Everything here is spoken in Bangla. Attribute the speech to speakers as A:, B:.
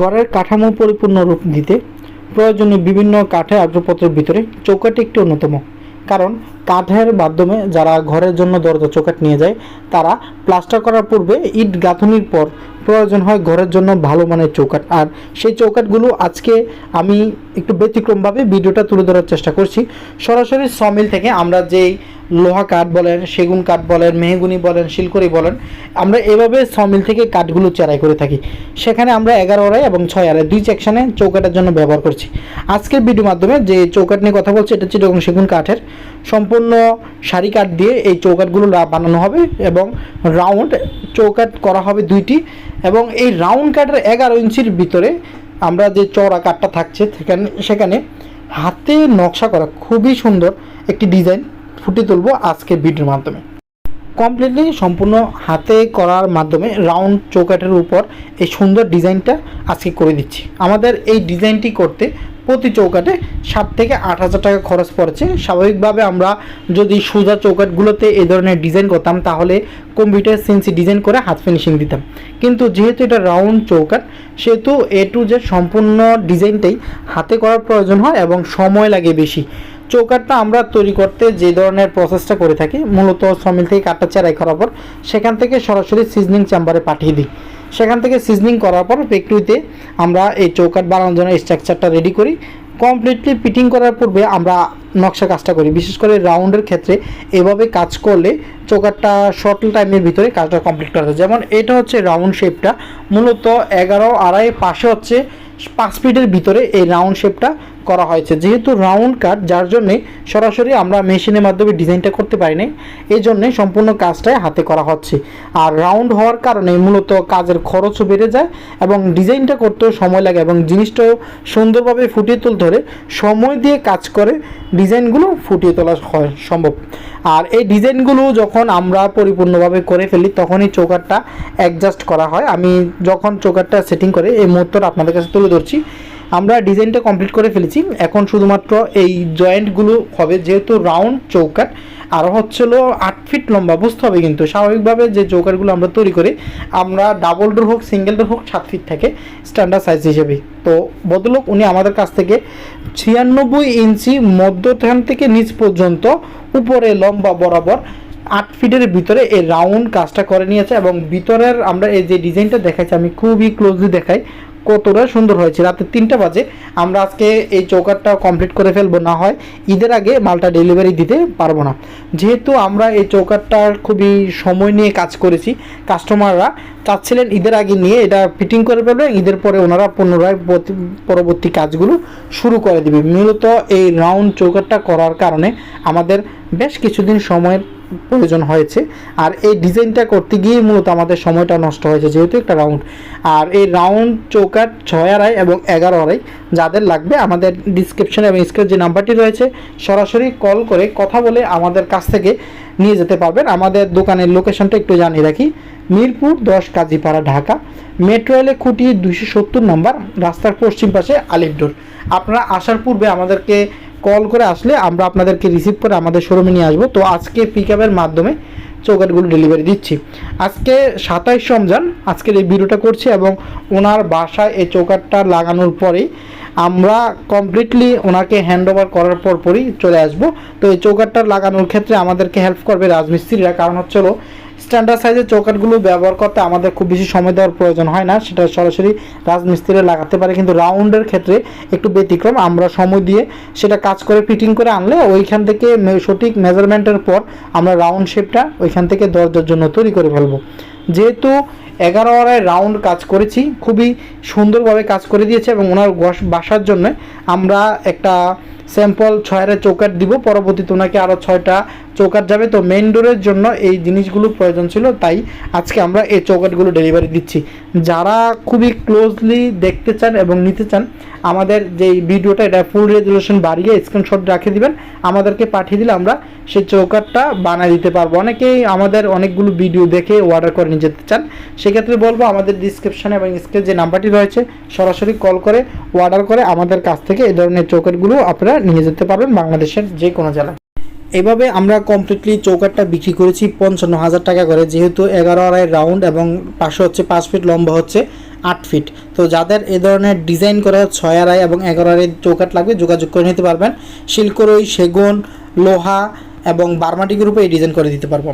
A: ঘরের কাঠামো পরিপূর্ণ রূপ দিতে প্রয়োজনীয় বিভিন্ন কাঠের আসবাবপত্রের ভিতরে চৌকাটি একটি অন্যতম। কারণ কাঠের মাধ্যমে যারা ঘরের জন্য দরজা চৌকাট নিয়ে যায়, তারা প্লাস্টার করার পূর্বে ইট গাঁথনির পর প্রয়োজন হয় ঘরের জন্য ভালো মানের চৌকাট আর সেই চৌকাটগুলো আজকে আমি একটু ব্যতিক্রমভাবে ভিডিওটা তুলে ধরার চেষ্টা করছি। সরাসরি সমিল থেকে আমরা যেই লোহা কাঠ বলেন, সেগুন কাঠ বলেন, মেহগুনি বলেন, শিলকড়ি বলেন, আমরা এভাবে সমিল থেকে কাঠগুলো চেরাই করে থাকি। সেখানে আমরা এগারো আড়াই এবং ছয় আড়াই, দুই সেকশনে চৌকাটের জন্য ব্যবহার করছি। আজকের ভিডিওর মাধ্যমে যে চৌকাট নিয়ে কথা বলছি, এটা চিরকম সেগুন কাঠের। সম্পূর্ণ সারি কাঠ দিয়ে এই চৌকাটগুলো বানানো হবে এবং রাউন্ড চৌকাট করা হবে দুইটি এবং এই রাউন্ড কাঠের এগারো ইঞ্চির ভিতরে আমরা যে চওড়া কাঠটা থাকছে, সেখানে সেখানে হাতে নকশা করা খুবই সুন্দর একটি ডিজাইন। ফুটিয়ে তুলবো আজকের ভিডিওর মাধ্যমে। কমপ্লিটলি সম্পূর্ণ হাতে করার মাধ্যমে রাউন্ড চৌকাটের উপর এই সুন্দর ডিজাইনটা আজকে করে দিচ্ছি। আমাদের এই ডিজাইনটি করতে প্রতি চৌকাটে সাত থেকে আট হাজার টাকা খরচ পড়েছে। স্বাভাবিকভাবে আমরা যদি সোজা চৌকাটগুলোতে এই ধরনের ডিজাইন করতাম, তাহলে কম্পিউটার সিএনসি ডিজাইন করে হাত ফিনিশিং দিতাম। কিন্তু যেহেতু এটা রাউন্ড চৌকাট সেহেতু এ টু জেড সম্পূর্ণ ডিজাইনটাই হাতে করার প্রয়োজন হয় এবং সময় লাগে বেশি। চৌকাটটা আমরা তৈরি করতে যে ধরনের প্রসেসটা করে থাকি, মূলত সমিল থেকে কাঠটা চেরাই করার পর, সেখান থেকে সরাসরি সিজনিং চেম্বারে পাঠিয়ে দিই। সেখান থেকে সিজনিং করার পর ফ্যাক্টরিতে আমরা এই চৌকাট বানানোর জন্য স্ট্রাকচারটা রেডি করি। কমপ্লিটলি ফিটিং করার পূর্বে আমরা নকশা কাজটা করি। বিশেষ করে রাউন্ডের ক্ষেত্রে এভাবে কাজ করলে চৌকাটটা শর্ট টাইমের ভিতরে কাজটা কমপ্লিট করা যায়। যেমন এটা হচ্ছে রাউন্ড শেপটা মূলত এগারো আড়াই পাশে হচ্ছে পাঁচ ফিটের ভিতরে এই রাউন্ড শেপটা করা হয়েছে। যেহেতু রাউন্ড কাট যার জন্যে সরাসরি আমরা মেশিনের মাধ্যমে ডিজাইনটা করতে পারি নাই এই জন্যে সম্পূর্ণ কাজটাই হাতে করা হচ্ছে। আর রাউন্ড হওয়ার কারণে মূলত কাজের খরচও বেড়ে যায় এবং ডিজাইনটা করতেও সময় লাগে এবং জিনিসটাও সুন্দরভাবে ফুটিয়ে তুলতে হলে সময় দিয়ে কাজ করে ডিজাইনগুলো ফুটিয়ে তোলা হয় সম্ভব। আর এই ডিজাইনগুলো যখন আমরা পরিপূর্ণভাবে করে ফেলি, তখনই চৌকাটটা অ্যাডজাস্ট করা হয়। আমি যখন চৌকাটটা সেটিং করে, এই মুহূর্তটা আপনাদের কাছে তুলে ধরছি। আমরা ডিজাইনটা কমপ্লিট করে ফেলেছি। এখন শুধুমাত্র এই জয়েন্টগুলো হবে, যেহেতু রাউন্ড চৌকাট আর হচ্ছিল আট ফিট লম্বা, বুঝতে হবে কিন্তু। স্বাভাবিকভাবে যে চৌকাটগুলো আমরা তৈরি করি, আমরা ডাবল ডোর হোক সিঙ্গেল ডোর হোক, সাত ফিট থাকে স্ট্যান্ডার্ড সাইজ হিসেবে। তো বদলোক উনি আমাদের কাছ থেকে ছিয়ানব্বই ইঞ্চি মধ্যখান থেকে নিচ পর্যন্ত উপরে লম্বা বরাবর আট ফিটের ভিতরে এই রাউন্ড কাজটা করে নিয়েছে এবং ভিতরের আমরা এই যে ডিজাইনটা দেখাচ্ছি আমি খুবই ক্লোজলি দেখাই। কতটা সুন্দর হয়েছে। রাতে তিনটা বাজে। আমরা আজকে এই চৌকাটটা কমপ্লিট করে ফেলব। না হয় ঈদের আগে মালটা ডেলিভারি দিতে পারব না। যেহেতু আমরা এই চৌকাটটার খুবই সময় নিয়ে কাজ করেছি কাস্টমাররা চাচ্ছিলেন ঈদের আগে নিয়ে এটা ফিটিং করে ফেলবে ঈদের পরে ওনারা পুনরায় পরবর্তী কাজগুলো শুরু করে দিবে। মূলত এই রাউন্ড চৌকাটটা করার কারণে আমাদের বেশ কিছুদিন সময়ের প্রয়োজন হয়েছে। আর এই ডিজাইনটা করতে গিয়ে মূলত আমাদের সময়টা নষ্ট হয়েছে যেহেতু একটা রাউন্ড আর এই রাউন্ড চৌকাট ছয় আড়াই এবং এগারো আড়াই যাদের লাগবে, আমাদের ডিসক্রিপশনে এবং স্ক্রিনে যে নাম্বারটি রয়েছে, সরাসরি কল করে কথা বলে আমাদের কাছ থেকে নিয়ে যেতে পারবেন। আমাদের দোকানের লোকেশনটা একটু জানিয়ে রাখি। মিরপুর দশ কাজীপাড়া ঢাকা মেট্রো রেলে খুঁটি দুইশো সত্তর নম্বর রাস্তার পশ্চিম পাশে আলিপডোর আপনারা আসার পূর্বে আমাদেরকে কল করে আসলে আমরা আপনাদেরকে রিসিভ করে আমাদের শোরুমে নিয়ে আসব। তো আজকে পিক আপের মাধ্যমে চৌকাটগুলো ডেলিভারি দিচ্ছি। আজকে সাতাইশ রমজান, আজকের এই ভিডিওটা করছি এবং ওনার বাসায় এই চৌকাটটা লাগানোর পরেই আমরা কমপ্লিটলি ওনাকে হ্যান্ড ওভার করার পর পরই চলে আসব। তো এই চৌকাটটা লাগানোর ক্ষেত্রে আমাদেরকে হেল্প করবে রাজমিস্ত্রিরা। কারণ হচ্ছে স্ট্যান্ডার্ড সাইজের চৌকাটগুলো ব্যবহার করতে আমাদের খুব বেশি সময় দেওয়ার প্রয়োজন হয় না। সেটা সরাসরি রাজমিস্ত্রিরা লাগাতে পারে। কিন্তু রাউন্ডের ক্ষেত্রে একটু ব্যতিক্রম। আমরা সময় দিয়ে সেটা কাজ করে ফিটিং করে আনলে ওইখান থেকে সঠিক মেজারমেন্টের পর আমরা রাউন্ড শেপটা ওইখান থেকে দরজার জন্য তৈরি করে ফেলব। যেহেতু এগারো আড়াই রাউন্ড কাজ করেছি, খুবই সুন্দরভাবে কাজ করে দিয়েছে এবং ওনার বাসার জন্য আমরা একটা স্যাম্পল ছয়ের চৌকাট দিব, পরবর্তীতে ওনাকে আরও ছয়টা চৌকাট যাবে। তো মেন ডোরের জন্য এই জিনিসগুলো প্রয়োজন ছিল, তাই আজকে আমরা এই চৌকাটগুলো ডেলিভারি দিচ্ছি। যারা খুবই ক্লোজলি দেখতে চান এবং নিতে চান, আমাদের যে ভিডিওটা, এটা ফুল রেজুলেশন বাড়িয়ে স্ক্রিনশট রাখে দিবেন। আমাদেরকে পাঠিয়ে দিলে আমরা সেই চৌকাটটা বানিয়ে দিতে পারব। অনেকেই আমাদের অনেকগুলো ভিডিও দেখে অর্ডার করে নিয়ে যেতে চান। সেক্ষেত্রে বলব আমাদের ডিসক্রিপশনে এবং স্ক্রিনে যে নাম্বারটি রয়েছে, সরাসরি কল করে অর্ডার করে আমাদের কাছ থেকে এই ধরনের চৌকাটগুলো আপনারা নিয়ে যেতে পারবেন বাংলাদেশের যে কোনো জেলায়। এভাবে আমরা কমপ্লিটলি চৌকাটটা বিক্রি করেছি পঞ্চান্ন হাজার টাকা করে, যেহেতু এগারো আড়াই রাউন্ড এবং পাশে হচ্ছে পাঁচ ফিট লম্বা হচ্ছে আট ফিট তো যাদের এ ধরনের ডিজাইন করা ছয় আড়াই এবং এগারো আড়াই চৌকাট লাগবে, যোগাযোগ করে নিতে পারবেন। শিলকরই, সেগুন, লোহা এবং বার্মাটি গ্রুপে এই ডিজাইন করে দিতে পারব।